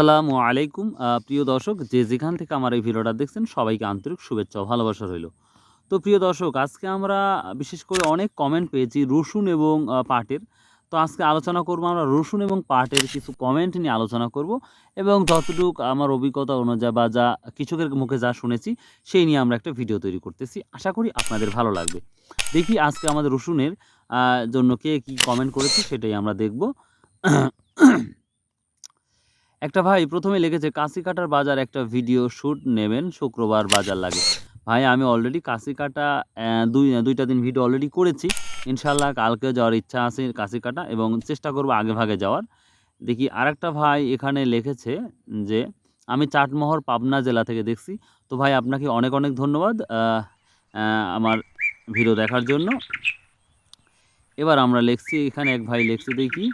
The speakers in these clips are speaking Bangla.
আসসালামু আলাইকুম। প্রিয় দর্শক, যে যেখান থেকে আমার এই ভিডিওটা দেখছেন, সবাইকে আন্তরিক শুভেচ্ছা ভালোবাসা রইল। তো প্রিয় দর্শক, আজকে আমরা বিশেষ করে অনেক কমেন্ট পেয়েছি রসুন এবং পাটের। তো আজকে আলোচনা করব আমরা রসুন এবং পাটের কিছু কমেন্ট নিয়ে আলোচনা করব এবং যতটুক আমার অভিজ্ঞতা অনুযায়ী বা যা কৃষকের মুখে যা শুনেছি, সেই নিয়ে আমরা একটা ভিডিও তৈরি করতেছি। আশা করি আপনাদের ভালো লাগবে। দেখি আজকে আমাদের রসুনের জন্য কে কী কমেন্ট করেছে, সেটাই আমরা দেখব। একটা ভাই প্রথমে লিখেছে, কাশি কাটার বাজার একটা ভিডিও শ্যুট নেবেন, শুক্রবার বাজার লাগে। ভাই, আমি অলরেডি কাশি কাটা দুই, দুইটা দিন ভিডিও অলরেডি করেছি। ইনশাল্লাহ কালকে যাওয়ার ইচ্ছা আছে কাশি কাটা এবং চেষ্টা করব আগে ভাগে যাওয়ার। দেখি আরেকটা ভাই এখানে লিখেছে যে, আমি চাটমোহর পাবনা জেলা থেকে দেখছি। তো ভাই, আপনাকে অনেক অনেক ধন্যবাদ আমার ভিডিও দেখার জন্য। এবার আমরা লিখছি, এখানে এক ভাই লিখছে, দেখি।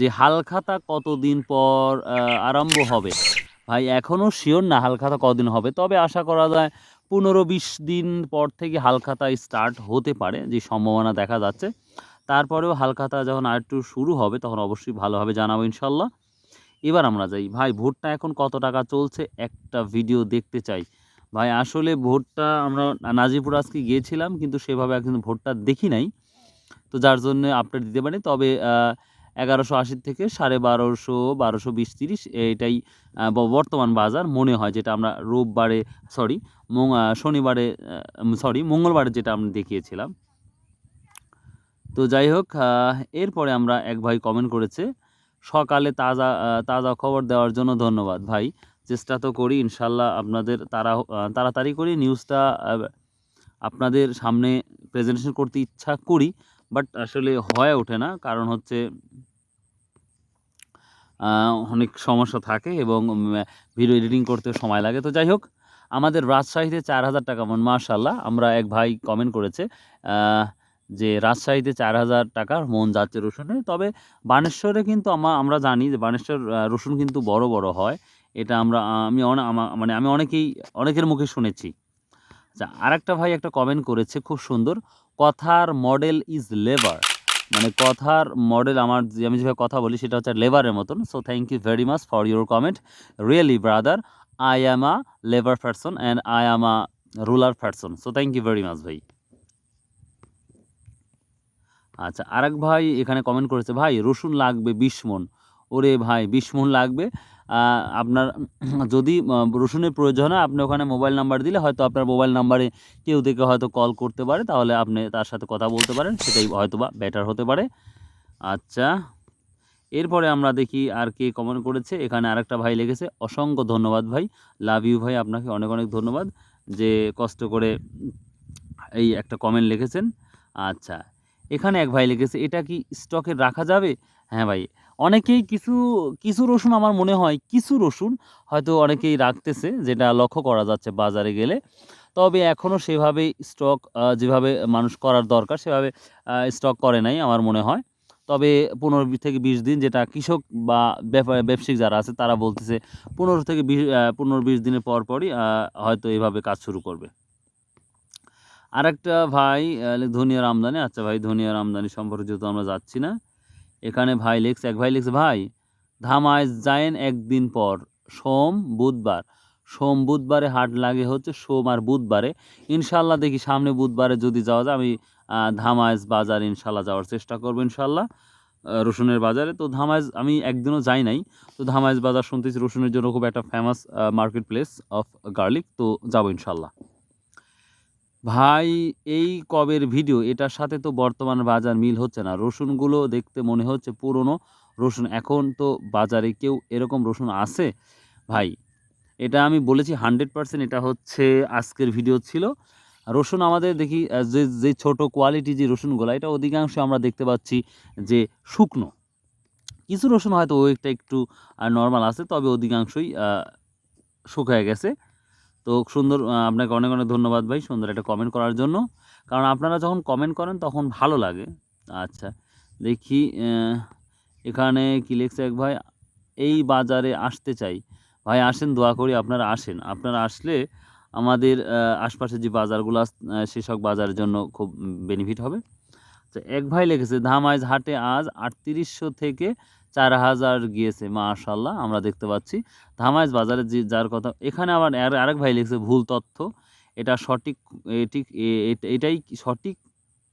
যে হালখাতা কতদিন পর আরম্ভ হবে। ভাই এখনও শিওর না হালখাতা কদিন হবে, তবে আশা করা যায় পনেরো বিশ দিন পর থেকে হালখাতা স্টার্ট হতে পারে, যে সম্ভাবনা দেখা যাচ্ছে। তারপরেও হালখাতা যখন আরেকটু শুরু হবে, তখন অবশ্যই ভালোভাবে জানাব ইনশাল্লাহ। এবার আমরা যাই। ভাই, ভোটটা এখন কত টাকা চলছে? একটা ভিডিও দেখতে চাই। ভাই, আসলে ভোটটা আমরা নাজিপুর আজকে গিয়েছিলাম, কিন্তু সেভাবে একদিন ভোটটা দেখি নাই। তো যার জন্য আপডেট দিতে পারি তবে এগারোশো আশির থেকে সাড়ে বারোশো বারোশো বিশ তিরিশ ব- বর্তমান বাজার মনে হয় যেটা আমরা রোববারে সরি শনিবারে সরি মঙ্গলবারে যেটা আমরা দেখিয়েছিলাম। তো যাই হোক এরপরে আমরা এক ভাই কমেন্ট করেছে, সকালে তাজা তাজা খবর দেওয়ার জন্য ধন্যবাদ ভাই। চেষ্টা তো করি ইনশাল্লাহ আপনাদের তারা তাড়াতাড়ি করি নিউজটা আপনাদের সামনে প্রেজেন্টেশন করতে ইচ্ছা করি বাট আসলে হয়ে ওঠে না, কারণ হচ্ছে অনেক সমস্যা থাকে এবং ভিডিও এডিটিং করতে সময় লাগে। তো যাই হোক, আমাদের রাজশাহীতে চার হাজার টাকা মন মার্শাল্লাহ আমরা এক ভাই কমেন্ট করেছে যে রাজশাহীতে চার হাজার টাকার মন যাচ্ছে রসুনে তবে বানেশ্বরে কিন্তু আমা, আমরা জানি যে বানেশ্বর রসুন কিন্তু বড় বড় হয়। এটা আমরা, আমি অনে- আমা- মানে আমি অনেকেই, অনেকের মুখে শুনেছি। আচ্ছা আরেকটা ভাই একটা কমেন্ট করেছে, খুব সুন্দর। কথার মডেল ইজ লেবার মানে কথার মডেল আমার আমি যেভাবে কথা বলি সেটা হচ্ছে লেবারের মতন। So thank you very much for your comment really brother I am a labour ফ্যাটসন and I am a rural ফ্যাটসন so thank you very much ভাই। আচ্ছা আরেক ভাই এখানে কমেন্ট করেছে, ভাই, রসুন লাগবে বিশ মন। ওরে ভাই, বিশ মন লাগবে। আপনার যদি রসুনের প্রয়োজন হয়, আপনি ওখানে মোবাইল নাম্বার দিলে হয়তো আপনার মোবাইল নাম্বারে কেউ থেকে হয়তো কল করতে পারে, তাহলে আপনি তার সাথে কথা বলতে পারেন, সেটাই হয়তো বা বেটার হতে পারে। আচ্ছা এরপরে আমরা দেখি আর কে কমেন্ট করেছে, এখানে আরেকটা ভাই লেগেছে অসংখ্য ধন্যবাদ ভাই লাভ ইউ ভাই, আপনাকে অনেক অনেক ধন্যবাদ যে কষ্ট করে এই একটা কমেন্ট লিখেছেন। আচ্ছা এখানে এক ভাই লিখেছে, এটা কি স্টকে রাখা যাবে? হ্যাঁ ভাই অনেকেই কিছু কিছু রসুন আমার মনে হয় কিছু রসুন হয়তো অনেকেই রাখতেছে, যেটা লক্ষ্য করা যাচ্ছে বাজারে গেলে। তবে এখনও সেভাবে স্টক যেভাবে মানুষ করার দরকার, সেভাবে স্টক করে নাই আমার মনে হয়। তবে পনেরো থেকে বিশ দিন যেটা কৃষক বা ব্যবসায়িক যারা আছে, তারা বলতেছে পনেরো থেকে বিশ পনেরো বিশ দিনের পর পরই হয়তো এভাবে কাজ শুরু করবে। আরেকটা ভাই ধনিয়ার আমদানি আচ্ছা ভাই, ধনিয়ার আমদানি সম্পর্কে যেহেতু আমরা যাচ্ছি না এখানে ভাইলেক্স এক ভাইলেক্স ভাই, ধামায় যায়েন একদিন পর, সোম, বুধবার। সোম, বুধবারে হাট লাগে হচ্ছে সোম আর বুধবারে। ইনশাল্লাহ দেখি সামনে বুধবারে যদি যাওয়া যায়, আমি ধামাইজ বাজার ইনশাল্লাহ যাওয়ার চেষ্টা করব ইনশাল্লাহ। রসুনের বাজারে। তো ধামাইজ আমি একদিনও যাই নাই। তো ধামাইজ বাজার শুনতেছি রসুনের জন্য খুব একটা famous market place of garlic তো যাব ইনশাল্লাহ। ভাই, এই কবের ভিডিও? এটার সাথে তো বর্তমান বাজার মিল হচ্ছে না। রসুনগুলো দেখতে মনে হচ্ছে পুরনো। রসুন এখন তো বাজারে কেউ এরকম রসুন আছে? ভাই, এটা আমি বলেছি হান্ড্রেড পার্সেন্ট এটা হচ্ছে আজকের ভিডিও ছিল। রসুন আমাদের দেখি যে যে ছোটো কোয়ালিটি যে রসুনগুলো, এটা অধিকাংশ আমরা দেখতে পাচ্ছি যে শুকনো। কিছু রসুন হয়তো ওয়েটটা একটু নর্মাল আছে, তবে অধিকাংশই শুকায় গেছে। তো সুন্দর আপনাকে অনেক অনেক ধন্যবাদ ভাই সুন্দর একটা কমেন্ট করার জন্য। কারণ আপনারা যখন কমেন্ট করেন তখন ভালো লাগে। আচ্ছা দেখি এখানে কি লিখছে এক ভাই, এই বাজারে আসতে চাই। ভাই, আসেন, দোয়া করি আপনারা আসেন। আপনারা আসলে আমাদের আশপাশে যে বাজারগুলো সেসব বাজারের জন্য খুব বেনিফিট হবে। তো এক ভাই লিখেছে, ধামাইজ হাটে আজ আটত্রিশশো থেকে চার হাজার গিয়েছে মাশাল্লাহ আমরা দেখতে পাচ্ছি। ধামাইজ বাজারে যে, যার কথা, এখানে আবার আর- আরেক ভাই লিখছে, ভুল তথ্য। এটা সঠিক এটি, এটাই সঠিক?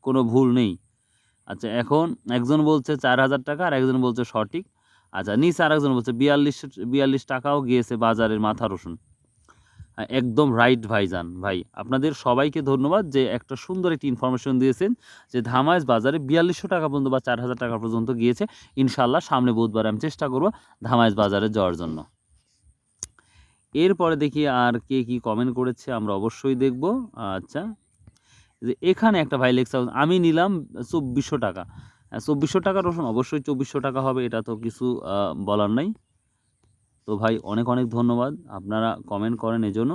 কোনো ভুল নেই। আচ্ছা এখন একজন বলছে চার হাজার টাকা, আর একজন বলছে সঠিক। আচ্ছা নিচে আর একজন বলছে বিয়াল্লিশ বিয়াল্লিশ টাকাও গিয়েছে বাজারের মাথা রসুন। একদম রাইট ভাইজান। ভাই, আপনাদের সবাইকে ধন্যবাদ যে একটা সুন্দর একটি ইনফরমেশন দিয়েছেন যে ধামাইজ বাজারে বিয়াল্লিশশো টাকা পর্যন্ত বা চার হাজার টাকা পর্যন্ত গিয়েছে। ইনশাল্লাহ সামনে বুধবার আমি চেষ্টা করব ধামাইজ বাজারে যাওয়ার জন্য। এরপরে দেখি আর কে কি কমেন্ট করেছে, আমরা অবশ্যই দেখব। আচ্ছা যে এখানে একটা ভাই লেখছে, আমি নিলাম চব্বিশশো টাকা। চব্বিশশো টাকা রসুন, অবশ্যই চব্বিশশো টাকা হবে, এটা তো কিছু বলার নাই। তো ভাই, অনেক অনেক ধন্যবাদ। আপনারা কমেন্ট করেন এজন্য।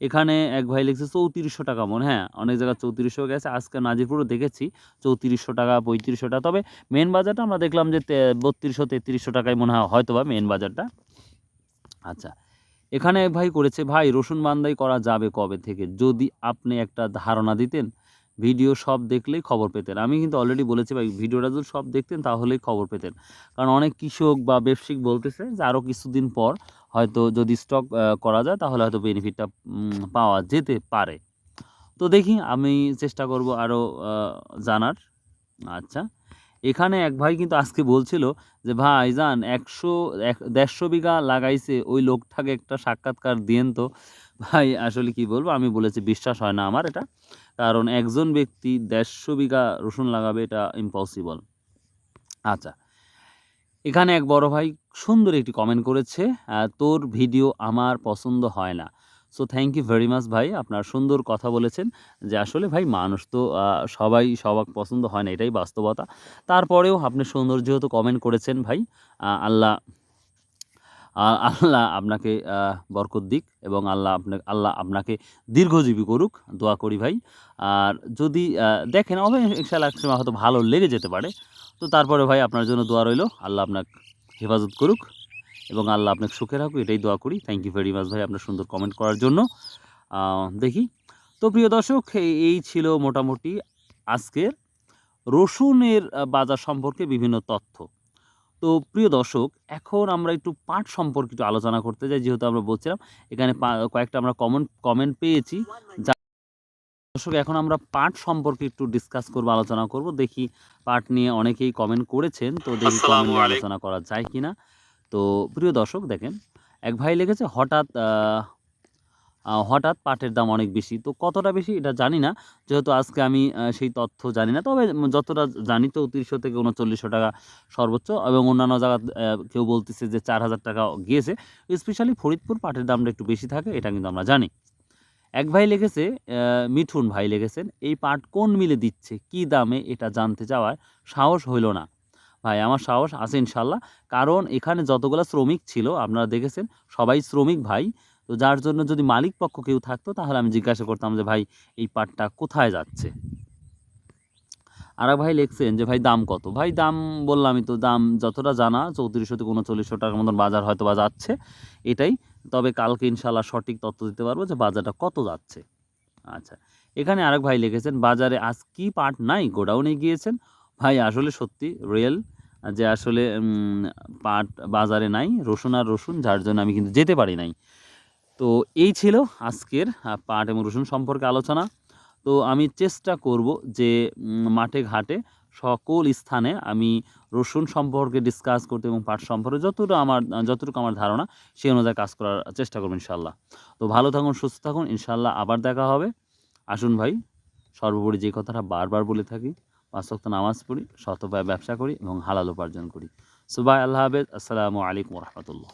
এখানে এক ভাই লিখছে, চৌত্রিশশো টাকা মনে। হ্যাঁ অনেক জায়গায় চৌত্রিশশো গেছে। আজকে নাজিরপুরও দেখেছি, চৌত্রিশশো টাকা, পঁয়ত্রিশশো টাকা। তবে মেন বাজারটা আমরা দেখলাম যে বত্রিশশো, তেত্রিশশো টাকায় মনে হয় হয়তো বা মেন বাজারটা। আচ্ছা এখানে এক ভাই করেছে, ভাই, রসুন বান্দাই করা যাবে কবে থেকে? যদি আপনি একটা ধারণা দিতেন ভিডিও সব দেখলেই খবর পেতেন। আমি কিন্তু অলরেডি বলেছি ভাই, ভিডিওটা যদি সব দেখতেন তাহলেই খবর পেতেন। কারণ অনেক কৃষক বা ব্যবসায়িক বলতেছে যে আরও কিছুদিন পর হয়তো যদি স্টক করা যায় তাহলে হয়তো বেনিফিটটা পাওয়া যেতে পারে। তো দেখি আমি চেষ্টা করব আরও জানার। আচ্ছা এখানে এক ভাই কিন্তু আজকে বলছিল যে, ভাই যান একশো, এক, দেড়শো বিঘা লাগাইছে, ওই লোকটাকে একটা সাক্ষাৎকার দিয়েন তো। ভাই আসলে কি বলব, আমি বলেছি, বিশ্বাস হয় না আমার এটা। কারণ একজন ব্যক্তি দেড়শো বিঘা রসুন লাগাবে এটা ইম্পসিবল আচ্ছা এখানে এক বড় ভাই সুন্দর একটি কমেন্ট করেছে তোর ভিডিও আমার পছন্দ হয় না। So thank you very much ভাই, আপনার সুন্দর কথা বলেছেন যে আসলে ভাই মানুষ তো সবাই সবাক পছন্দ হয় না, এটাই বাস্তবতা। তারপরেও আপনি সুন্দর যেহেতু কমেন্ট করেছেন ভাই আল্লাহ আল্লাহ আপনাকে বরকত দিক এবং আল্লাহ আপনাকে আল্লাহ আপনাকে দীর্ঘজীবী করুক। দোয়া করি ভাই। আর যদি দেখেন হবে ইনশাআল্লাহ হয়তো ভালো লেগে যেতে পারে। তো তারপরে ভাই আপনার জন্য দোয়া রইল। আল্লাহ আপনাকে হেফাজত করুক এবং আল্লাহ আপনাকে সুখে রাখুক। এটাই দোয়া করি। থ্যাংক ইউ ভেরি মাচ ভাই আপনার সুন্দর কমেন্ট করার জন্য। দেখি। তো প্রিয় দর্শক এই ছিল মোটামুটি আজকের রসুনের বাজার সম্পর্কে বিভিন্ন তথ্য। তো প্রিয় দর্শক এখন আমরা একটু পাঠ সম্পর্কিত একটু আলোচনা করতে যাই যেহেতু আমরা বলছিলাম এখানে কয়েকটা আমরা কমন কমেন্ট পেয়েছি। যা- দর্শক এখন আমরা পাঠ সম্পর্কে একটু ডিসকাস করব আলোচনা করব। দেখি পাঠ নিয়ে অনেকেই কমেন্ট করেছেন তো দেখি কমেন্ট আলোচনা করা যায় কিনা। তো প্রিয় দর্শক দেখেন এক ভাই লিখেছে হঠাৎ হঠাৎ পাটের দাম অনেক বেশি। তো কতটা বেশি এটা জানি না। যেহেতু আজকে আমি সেই তথ্য জানি না। তবে যতটা জানি চৌত্রিশশো থেকে উনচল্লিশশো টাকা সর্বোচ্চ এবং অন্যান্য জায়গা কেউ বলতেছে যে চার হাজার টাকা গিয়েছে। স্পেশালি ফরিদপুর পাটের দামটা একটু বেশি থাকে, এটা কিন্তু আমরা জানি। এক ভাই লিখেছে মিঠুন ভাই লিখেছেন, এই পাট কোন মিলে দিচ্ছে? কি দামে এটা জানতে চাওয়ার সাহস হইল না? ভাই, আমার সাহস আছে ইনশাল্লাহ। কারণ এখানে যতগুলো শ্রমিক ছিল, আপনারা দেখেছেন, সবাই শ্রমিক ভাই। তো যার জন্য যদি মালিক পক্ষ কেউ থাকতো, তাহলে আমি জিজ্ঞাসা করতাম যে, ভাই, এই পাটটা কোথায় যাচ্ছে? আর ভাই লিখছেন যে, ভাই, দাম কত? ভাই, দাম বললামই তো, দাম যতটা জানা, চৌত্রিশশো থেকে উনচল্লিশশো টাকার মতন বাজার হয়তো বা যাচ্ছে, এটাই। তবে কালকে ইনশাল্লাহ সঠিক তথ্য দিতে পারব যে, বাজারটা কত যাচ্ছে। আচ্ছা এখানে আরেক ভাই লিখেছেন, বাজারে আজ কি পাট নাই? গোডাউনে গিয়েছেন? ভাই, আসলে সত্যি রিয়েল যে আসলে পাট বাজারে নাই, রসুন আর রসুন, যার জন্য আমি কিন্তু যেতে পারি নাই। তো এই ছিল আজকের পাট এবং রসুন সম্পর্কে আলোচনা। তো আমি চেষ্টা করব যে মাঠে ঘাটে সকল স্থানে আমি রসুন সম্পর্কে ডিসকাস করতে এবং পাট সম্পর্কে যতটুকু আমার যতটুকু আমার ধারণা, সেই অনুযায়ী কাজ করার চেষ্টা করব ইনশাল্লাহ তো ভালো থাকুন, সুস্থ থাকুন ইনশাল্লাহ আবার দেখা হবে। আসুন ভাই, সর্বোপরি যে কথাটা বারবার বলে থাকি, পাঁচ ওয়াক্ত নামাজ পড়ি শতভাবে ব্যবসা করি এবং হালাল উপার্জন করি। সুবাই আল্লাহ হাফেজ। আসসালামু আলাইকুম রহমতুল্লাহ।